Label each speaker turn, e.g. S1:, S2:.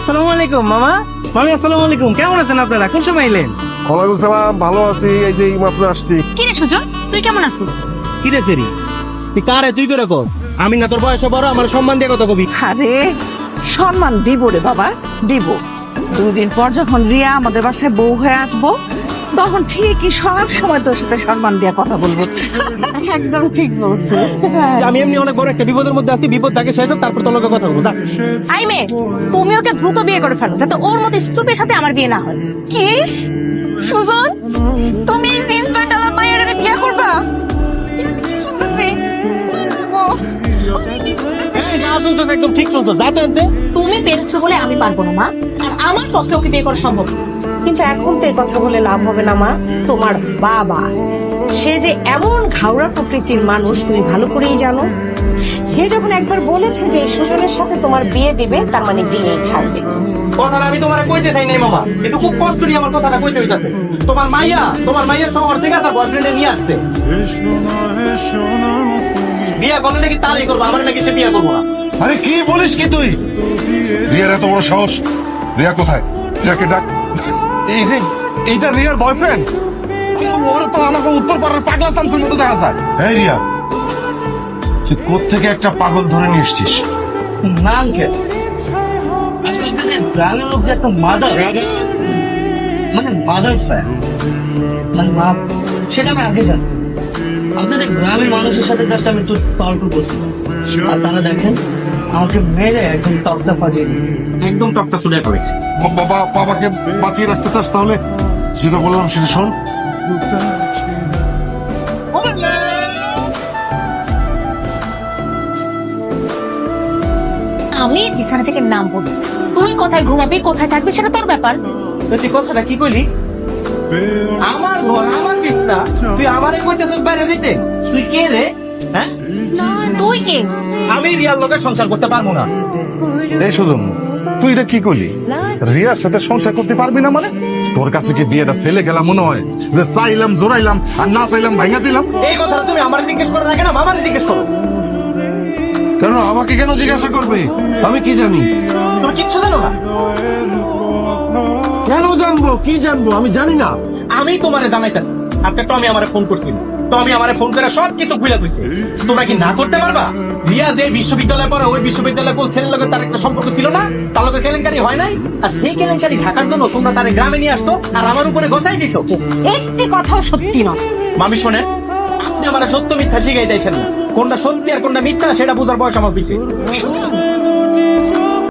S1: আসসালামু আলাইকুম মামা। মামি আসসালামু আলাইকুম। কেমন আছেন আপনারা? কোন সময় এলেন?
S2: ওয়ালাইকুম সালাম ভালো আছি। এই যে মাত্র আসছি।
S3: কি রে সুজন তুই কেমন আছিস?
S1: কি রে তেরি তুই কারে? তুই করে কর আমি না তোর বয়সে বড় আমার সম্মান দিয়ে কথা কবি।
S4: আরে সম্মান দিব রে বাবা দিব। দুদিন পর যখন রিয়া আমাদের বাসায় বউ হয়ে আসব তখন ঠিকই সব সময় তোর সাথে সম্মান দিয়ে কথা বলব। একদম ঠিক বলছো
S1: আমি এমনি অনেক বড় একটা বিপদের মধ্যে আছি বিপদ তাকে শেষ হোক, তারপর তোমাকে কথা বলব। যা।
S3: আই মে তুমি ওকে দ্রুত বিয়ে করে ফেলো যাতে ওর মতো স্টুপের সাথে আমার বিয়ে না হয়। কি? সুজন তুমি ইন্সপেক্টর মায়ের বিয়ে করবা?
S1: একদম ঠিক যা
S3: তুমি পেরেছ বলে আমি পারব না মা। আর আমার পক্ষে ওকে বিয়ে করা সম্ভব না।
S5: কিন্তু এখন তো এই কথা বলে লাভ হবে না মা। তোমার বাবা সে যে এমন ঘাওড়া প্রকৃতির মানুষ তুমি ভালো করেই জানো। সে যখন একবার বলেছে যে সুজনের সাথে তোমার বিয়ে দিবে তার মানে দিয়েই ছাড়বে।
S1: কথাটা আমি তোমার কইতে চাই নাই মামা। কিন্তু খুব কষ্ট নিয়ে আমার কথাটা কইতে হইতাছে। তোমার মাইয়া তোমার মাইয়া শহর থেকে তার বয়ফ্রেন্ডে নিয়ে আসছে। বিয়া করলে নাকি তারই করব আমার নাকি সে বিয়া করব না।
S2: আরে কি বলিস কি তুই? রিয়ার এত বড় সাহস। রিয়া কোথায়? রিয়াকে ডাক। এই যে এইটা রিয়ার বয়ফ্রেন্ড ওর তো আমাকে উত্তর পাড়ার পাগলা সামসের মতো দেখা যায়। এই রিয়া তুই কোত্থেকে একটা পাগল ধরে নিয়ে এসছিস?
S1: না আঙ্কেল গ্রামের লোক যে একটা মাদার মানে মাদার স্যার মানে মা সেটা আমি আগে জানি। আপনাদের গ্রামের মানুষের সাথে জাস্ট আমি একটু তর্ক করছি। আর তারা দেখেন আমাকে মেরে একদম ফাটিয়ে একদম করেছে।
S2: বাবা বাবাকে বাঁচিয়ে রাখতে চাস তাহলে? যেটা বললাম সেটা শোন।
S3: আমি বিছানা থেকে নামবো। না। তুই কোথায় ঘুমাবি কোথায় থাকবি সেটা তোর ব্যাপার।
S1: তুই কথাটা কি কইলি? আমার ঘর আমার বিছনা। তুই আমারে কইতেছিস বাইরে দিতে। তুই কে রে? হ্যাঁ?
S3: তুই কে?
S1: আমি রিয়াল লোকের সংসার করতে পারব না।
S2: এই সুজন তুই এটা কি করলি? রিয়ার সাথে সংসার করতে পারবি না মানে? তোর কাছে কি বিয়েটা ছেলে গেলাম মনে হয়? যে চাইলাম জোরাইলাম আর না চাইলাম ভাঙা দিলাম?
S1: এই কথাটা তুমি আমার জিজ্ঞেস করো না কেন জিজ্ঞেস করো।
S2: কেন আমাকে কেন জিজ্ঞাসা করবে? আমি কি জানি?
S1: তুমি কিচ্ছু জানো না।
S2: কেন জানব? কি জানব? আমি জানি না।
S1: আমি তোমারে জানাইতেছি আজকে টমি আমারে ফোন করছিল টমি আমারে ফোন করে সব কিছু খুলে কইছে তোমরা কি না করতে পারবা? রিয়া দে বিশ্ববিদ্যালয়ে পড়া ওই বিশ্ববিদ্যালয়ে কোন ছেলের লগে তার একটা সম্পর্ক ছিল না? তার লগে কেলেঙ্কারি হয় নাই? আর সেই কেলেঙ্কারি ঢাকার জন্য তোমরা তারে গ্রামে নিয়ে আসতো আর আমার উপরে গোছাই দিছো?
S3: একটি কথাও সত্যি নয়।
S1: মামি শোনেন আপনি আমার সত্য মিথ্যা শিখাই দিয়েছেন না। কোনটা সত্যি আর কোনটা মিথ্যা সেটা বোঝার বয়স আমার পিছিয়ে